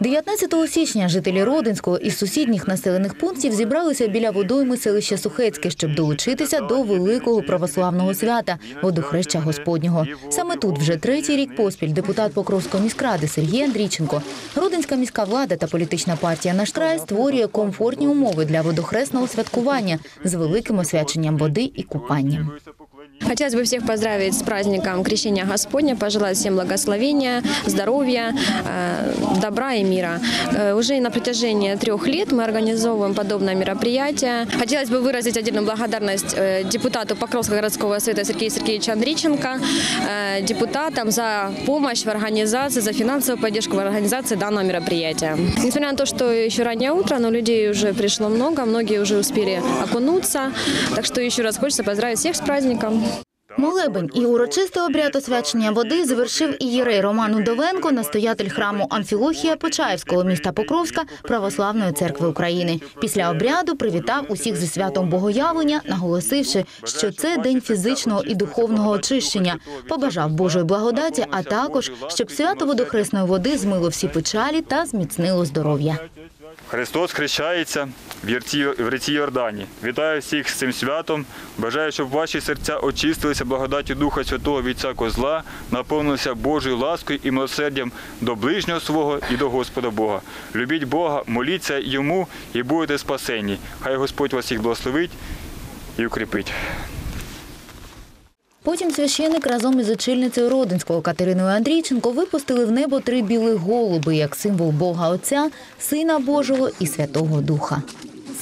19 січня жителі Родинського із сусідніх населених пунктів зібралися біля водойми селища Сухецьке, щоб долучитися до великого православного свята водохреща Господнього. Саме тут вже третій рік поспіль депутат Покровської міськради Сергій Андрійченко, Родинська міська влада та політична партія «Наш край» створює комфортні умови для водохресного святкування з великим освяченням води і купанням. Хотелось бы всех поздравить с праздником Крещения Господня, пожелать всем благословения, здоровья, э, добра и мира. Э, Уже на протяжении трех лет мы организовываем подобное мероприятие. Хотелось бы выразить отдельную благодарность э, депутату Покровского городского совета Сергею Сергеевичу Андриченко, депутатам за помощь в организации, за финансовую поддержку в организации данного мероприятия. Несмотря на то, что еще раннее утро, но людей уже пришло много, многие уже успели окунуться. Так что еще раз хочется поздравить всех с праздником. Молебень і урочистий обряд освячення води завершив ієрей Роман Удовенко, настоятель храму Амфілохія Почаївського міста Покровська Православної церкви України. Після обряду привітав усіх зі святом Богоявлення, наголосивши, що це день фізичного і духовного очищення. Побажав Божої благодаті, а також щоб свято водохресної води змило всі печалі та зміцнило здоров'я. Христос хрещається в ріці Йордані. Вітаю всіх з цим святом. Бажаю, щоб ваші серця очистилися благодаттю Духа Святого від всякого зла, наповнилися Божою ласкою і милосердям до ближнього свого і до Господа Бога. Любіть Бога, моліться йому і будете спасені. Хай Господь вас всіх благословить і укріпить. Потім священик разом із очільницею Родинського Катериною Андрійченко випустили в небо три білих голуби як символ Бога Отця, Сина Божого і Святого Духа.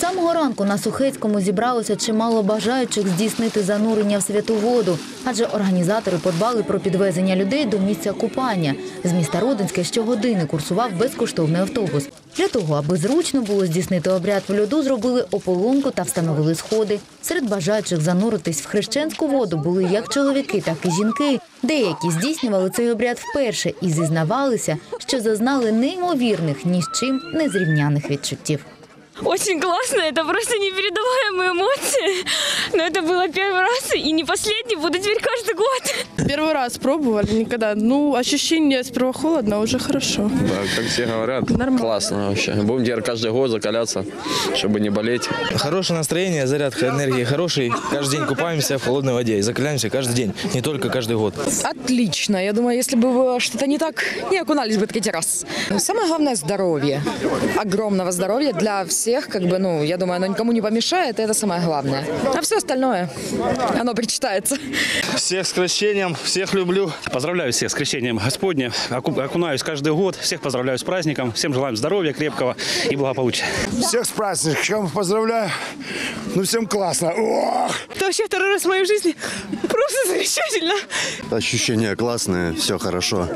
Самого ранку на Сухецькому зібралося чимало бажаючих здійснити занурення в святу воду, адже організатори подбали про підвезення людей до місця купання. З міста Родинське щогодини курсував безкоштовний автобус. Для того, аби зручно було здійснити обряд в льоду, зробили ополонку та встановили сходи. Серед бажаючих зануритись в хрещенську воду були як чоловіки, так і жінки. Деякі здійснювали цей обряд вперше і зізнавалися, що зазнали неймовірних ні з чим незрівняних відчуттів. Очень классно, это просто непередаваемые эмоции. Но это было первый раз и не последний, буду теперь каждый год. Первый раз пробовали, никогда. Ну, ощущение сперва холодно, а уже хорошо. Да, как все говорят, Нормально. классно вообще. Будем теперь каждый год закаляться, чтобы не болеть. Хорошее настроение, зарядка энергии хороший. Каждый день купаемся в холодной воде и закаляемся каждый день, не только каждый год. Отлично. Я думаю, если бы вы что-то не так, не окунались бы третий раз. Самое главное – здоровье. Огромного здоровья для всех. Как бы, ну, я думаю, оно никому не помешает, и это самое главное. А все остальное, оно причитается. Всех с крещением, всех люблю. Поздравляю всех с крещением Господня. Оку- Окунаюсь каждый год. Всех поздравляю с праздником. Всем желаем здоровья крепкого и благополучия. Всех с праздником поздравляю. Ну, всем классно. Ох! Это вообще второй раз в моей жизни. Просто замечательно. Ощущения классные, все хорошо.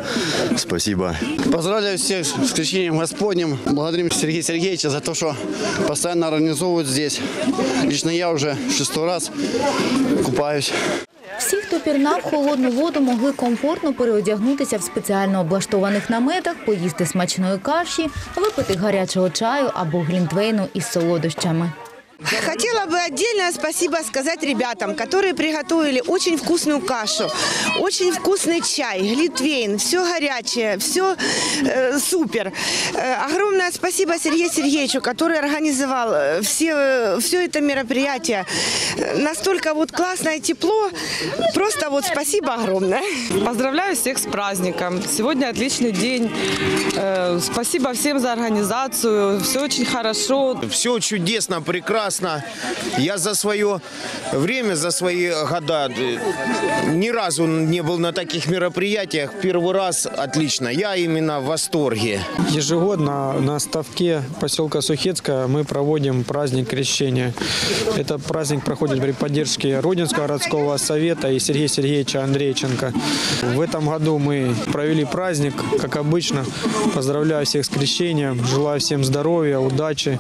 Спасибо. Поздравляю всех с крещением Господним. Благодарим Сергея Сергеевича за то, что постоянно организовывают здесь. Лично я уже шестой раз купаюсь. Всі, хто пірнав холодну воду, могли комфортно переодягнутися в спеціально облаштованих наметах, поїсти смачної каші, випити гарячого чаю або глінтвейну із солодощами. Хотела бы отдельное спасибо сказать ребятам, которые приготовили очень вкусную кашу, очень вкусный чай, глитвейн, все горячее, все э, супер. Э, огромное спасибо Сергею Сергеевичу, который организовал э, все, все это мероприятие. Настолько вот классное тепло, просто вот спасибо огромное. Поздравляю всех с праздником. Сегодня отличный день. Э, Спасибо всем за организацию. Все очень хорошо. Все чудесно, прекрасно. Я за свое время, за свои года ни разу не был на таких мероприятиях. Первый раз отлично. Я именно в восторге. Ежегодно на ставке поселка Сухецкая мы проводим праздник крещения. Этот праздник проходит при поддержке Родинского городского совета и Сергея Сергеевича Андрейченко. В этом году мы провели праздник, как обычно. Поздравляю всех с крещением, желаю всем здоровья, удачи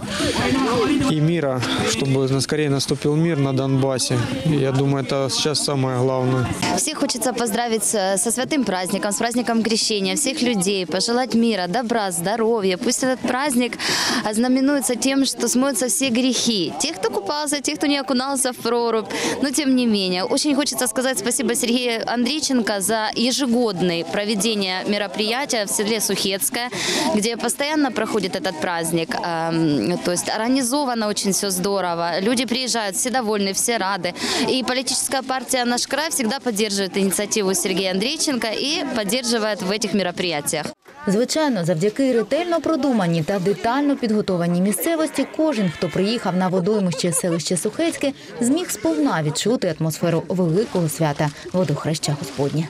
и мира чтобы скорее наступил мир на Донбассе. Я думаю, это сейчас самое главное. Всех хочется поздравить со святым праздником, с праздником крещения всех людей, пожелать мира, добра, здоровья. Пусть этот праздник ознаменуется тем, что смоются все грехи. Тех, кто купался, тех, кто не окунался в прорубь. Но тем не менее, очень хочется сказать спасибо Сергею Андрейченко за ежегодное проведение мероприятия в селе Сухецкое, где постоянно проходит этот праздник. Эм, То есть организовано очень все здорово. Люди приезжают, все довольны, все рады. И политическая партия «Наш край» всегда поддерживает инициативу Сергея Андрейченко и поддерживает в этих мероприятиях. Звичайно, завдяки ретельно продуманій та детально підготованій місцевості, кожен, хто приїхав на водоймище селище Сухецьке, зміг сповна відчути атмосферу великого свята водохреща Господня.